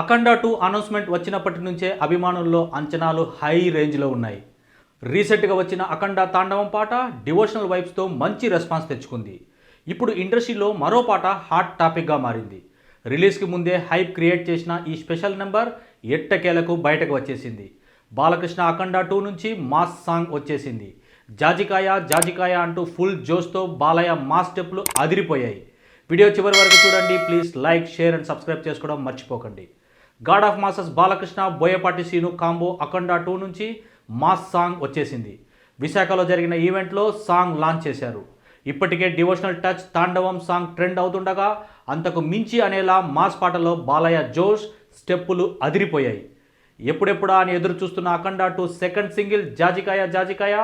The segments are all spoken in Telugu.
అఖండ టూ అనౌన్స్మెంట్ వచ్చినప్పటి నుంచే అభిమానుల్లో అంచనాలు హై రేంజ్లో ఉన్నాయి. రీసెంట్గా వచ్చిన అఖండ తాండవం పాట డివోషనల్ వైబ్స్తో మంచి రెస్పాన్స్ తెచ్చుకుంది. ఇప్పుడు ఇండస్ట్రీలో మరో పాట హాట్ టాపిక్గా మారింది. రిలీజ్కి ముందే హైప్ క్రియేట్ చేసిన ఈ స్పెషల్ నెంబర్ ఎట్టకేలకు బయటకు వచ్చేసింది. బాలకృష్ణ అఖండ టూ నుంచి మాస్ సాంగ్ వచ్చేసింది. జాజికాయ జాజికాయ అంటూ ఫుల్ జోష్తో బాలయ్య మాస్ స్టెప్లు అదిరిపోయాయి. వీడియో చివరి వరకు చూడండి. Please like share and subscribe చేసుకోవడం మర్చిపోకండి. God of masses Balakrishna Boyapati Seenu combo Akhanda two నుంచి మాస్ సాంగ్ వచ్చేసింది. విశాఖలో జరిగిన ఈవెంట్లో సాంగ్ లాంచ్ చేశారు. ఇప్పటికే devotional touch Thandavam song trend అవుతుండగా అంతకు మించి అనేలా మాస్ పాటలో బాలయ్య జోష్ స్టెప్పులు అదిరిపోయాయి. ఎప్పుడెప్పుడా అని ఎదురు చూస్తున్న అఖండ టూ సెకండ్ సింగిల్ జాజికాయ జాజికాయ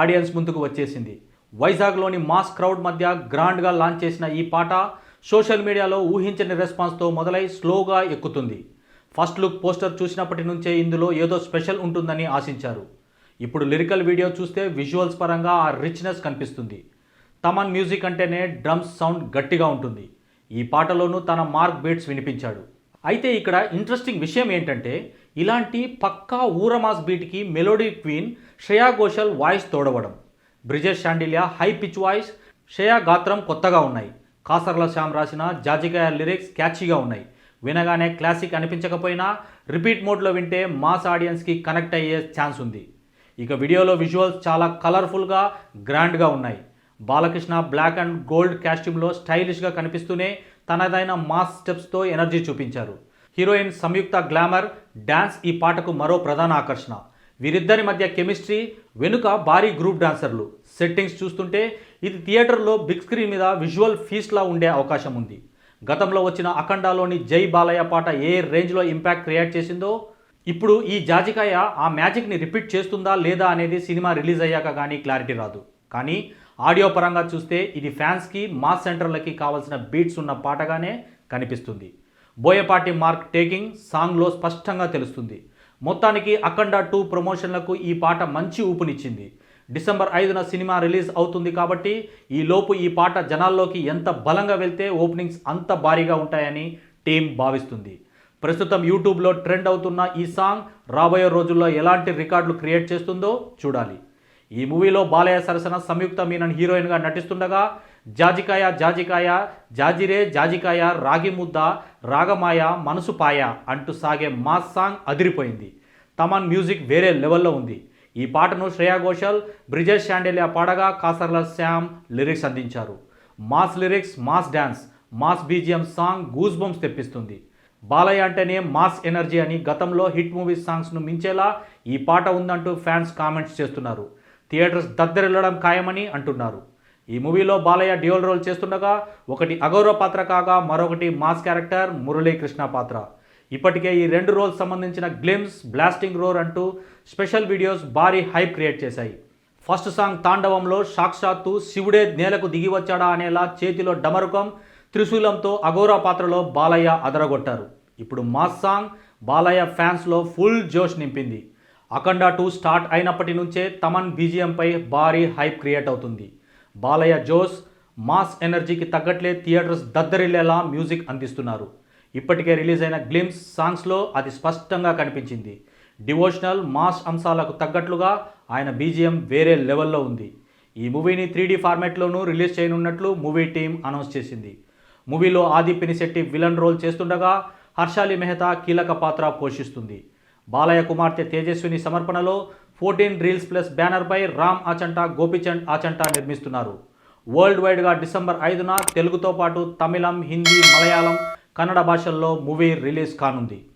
ఆడియన్స్ ముందుకు వచ్చేసింది. వైజాగ్లోని మాస్ క్రౌడ్ మధ్య గ్రాండ్గా లాంచ్ చేసిన ఈ పాట సోషల్ మీడియాలో ఊహించని రెస్పాన్స్తో మొదలై స్లోగా ఎక్కుతుంది. ఫస్ట్ లుక్ పోస్టర్ చూసినప్పటి నుంచే ఇందులో ఏదో స్పెషల్ ఉంటుందని ఆశించారు. ఇప్పుడు లిరికల్ వీడియో చూస్తే విజువల్స్ పరంగా ఆ రిచ్నెస్ కనిపిస్తుంది. తమన్ మ్యూజిక్ అంటేనే డ్రమ్స్ సౌండ్ గట్టిగా ఉంటుంది. ఈ పాటలోనూ తన మార్క్ బీట్స్ వినిపించాడు. అయితే ఇక్కడ ఇంట్రెస్టింగ్ విషయం ఏంటంటే ఇలాంటి పక్కా ఊరమాస్ బీట్కి melody queen Shreya Ghoshal voice తోడవడం. Brijesh Shandilya high pitch voice Shreya గాత్రం కొత్తగా ఉన్నాయి. కాసర్ల శ్యామ్ రాసిన జాజికాయ లిరిక్స్ క్యాచీగా ఉన్నాయి. వినగానే క్లాసిక్ అనిపించకపోయినా రిపీట్ మోడ్లో వింటే మాస్ ఆడియన్స్కి కనెక్ట్ అయ్యే ఛాన్స్ ఉంది. ఇక వీడియోలో విజువల్స్ చాలా కలర్ఫుల్గా గ్రాండ్గా ఉన్నాయి. బాలకృష్ణ బ్లాక్ అండ్ గోల్డ్ కాస్ట్యూమ్లో స్టైలిష్గా కనిపిస్తూనే తనదైన మాస్ స్టెప్స్తో ఎనర్జీ చూపించారు. హీరోయిన్ సంయుక్త గ్లామర్ డ్యాన్స్ ఈ పాటకు మరో ప్రధాన ఆకర్షణ. వీరిద్దరి మధ్య కెమిస్ట్రీ వెనుక భారీ గ్రూప్ డాన్సర్లు. సెట్టింగ్స్ చూస్తుంటే ఇది థియేటర్లో బిగ్ స్క్రీన్ మీద విజువల్ ఫీస్ట్లా ఉండే అవకాశం ఉంది. గతంలో వచ్చిన అఖండాలోని జై బాలయ్య పాట ఏ రేంజ్లో ఇంపాక్ట్ క్రియేట్ చేసిందో ఇప్పుడు ఈ జాజికాయ ఆ మ్యాజిక్ని రిపీట్ చేస్తుందా లేదా అనేది సినిమా రిలీజ్ అయ్యాక కానీ క్లారిటీ రాదు. కానీ ఆడియో పరంగా చూస్తే ఇది ఫ్యాన్స్కి మాస్ సెంటర్లకి కావాల్సిన బీట్స్ ఉన్న పాటగానే కనిపిస్తుంది. బోయపాటి మార్క్ టేకింగ్ సాంగ్లో స్పష్టంగా తెలుస్తుంది. మొత్తానికి అఖండ టూ ప్రమోషన్లకు ఈ పాట మంచి ఊపునిచ్చింది. డిసెంబర్ ఐదున సినిమా రిలీజ్ అవుతుంది కాబట్టి ఈ లోపు ఈ పాట జనాల్లోకి ఎంత బలంగా వెళ్తే ఓపెనింగ్స్ అంత భారీగా ఉంటాయని టీం భావిస్తుంది. ప్రస్తుతం యూట్యూబ్లో ట్రెండ్ అవుతున్న ఈ సాంగ్ రాబోయే రోజుల్లో ఎలాంటి రికార్డులు క్రియేట్ చేస్తుందో చూడాలి. ఈ మూవీలో బాలయ్య సరసన సంయుక్త మీనన్ హీరోయిన్గా నటిస్తుండగా జాజికాయ జాజికాయ జాజిరే జాజికాయ రాగి ముద్ద రాగమాయ మనసు పాయ అంటూ సాగే మాస్ సాంగ్ అదిరిపోయింది. తమన్ మ్యూజిక్ వేరే లెవెల్లో ఉంది. ఈ పాటను శ్రేయా ఘోషల్ బ్రిజేష్ శాండేలియా పాడగా కాసర్ల శ్యామ్ లిరిక్స్ అందించారు. Mass lyrics mass dance mass BGM song goosebumps తెప్పిస్తుంది. బాలయ్య అంటేనే మాస్ ఎనర్జీ అని గతంలో హిట్ మూవీ సాంగ్స్ను మించేలా ఈ పాట ఉందంటూ ఫ్యాన్స్ కామెంట్స్ చేస్తున్నారు. థియేటర్స్ దద్దరిల్లడం ఖాయమని అంటున్నారు. ఈ మూవీలో బాలయ్య డ్యూయల్ రోల్ చేస్తుండగా ఒకటి అగౌరవ పాత్ర కాగా మరొకటి మాస్ క్యారెక్టర్ మురళీకృష్ణ పాత్ర. ఇప్పటికే ఈ రెండు రోల్స్ సంబంధించిన గ్లిమ్స్ బ్లాస్టింగ్ రోర్ అంటూ స్పెషల్ వీడియోస్ భారీ హైప్ క్రియేట్ చేశాయి. ఫస్ట్ సాంగ్ తాండవంలో సాక్షాత్తు శివుడే నేలకు దిగి వచ్చాడా అనేలా చేతిలో డమరుకం త్రిశూలంతో అఘోరా పాత్రలో బాలయ్య అదరగొట్టారు. ఇప్పుడు మాస్ సాంగ్ బాలయ్య ఫ్యాన్స్లో ఫుల్ జోష్ నింపింది. అఖండ టూ స్టార్ట్ అయినప్పటి నుంచే తమన్ బీజిఎంపై భారీ హైప్ క్రియేట్ అవుతుంది. బాలయ్య జోస్ మాస్ ఎనర్జీకి తగ్గట్లే థియేటర్స్ దద్దరిల్లేలా మ్యూజిక్ అందిస్తున్నారు. ఇప్పటికే రిలీజ్ అయిన గ్లిమ్స్ సాంగ్స్లో అది స్పష్టంగా కనిపించింది. డివోషనల్ మాస్ అంశాలకు తగ్గట్లుగా ఆయన బీజిఎం వేరే లెవెల్లో ఉంది. ఈ మూవీని త్రీ డీ ఫార్మాట్లోనూ రిలీజ్ చేయనున్నట్లు మూవీ టీం అనౌన్స్ చేసింది. మూవీలో ఆది పినిశెట్టి విలన్ రోల్ చేస్తుండగా హర్షాలి మెహతా కీలక పాత్ర పోషిస్తుంది. బాలయ్య కుమార్తె తేజస్విని సమర్పణలో ఫోర్టీన్ రీల్స్ ప్లస్ బ్యానర్పై రామ్ ఆచంట గోపిచంద్ ఆచంట నిర్మిస్తున్నారు. వరల్డ్ వైడ్గా డిసెంబర్ ఐదున తెలుగుతో పాటు తమిళం హిందీ మలయాళం కన్నడ భాషల్లో మూవీ రిలీజ్ కానుంది.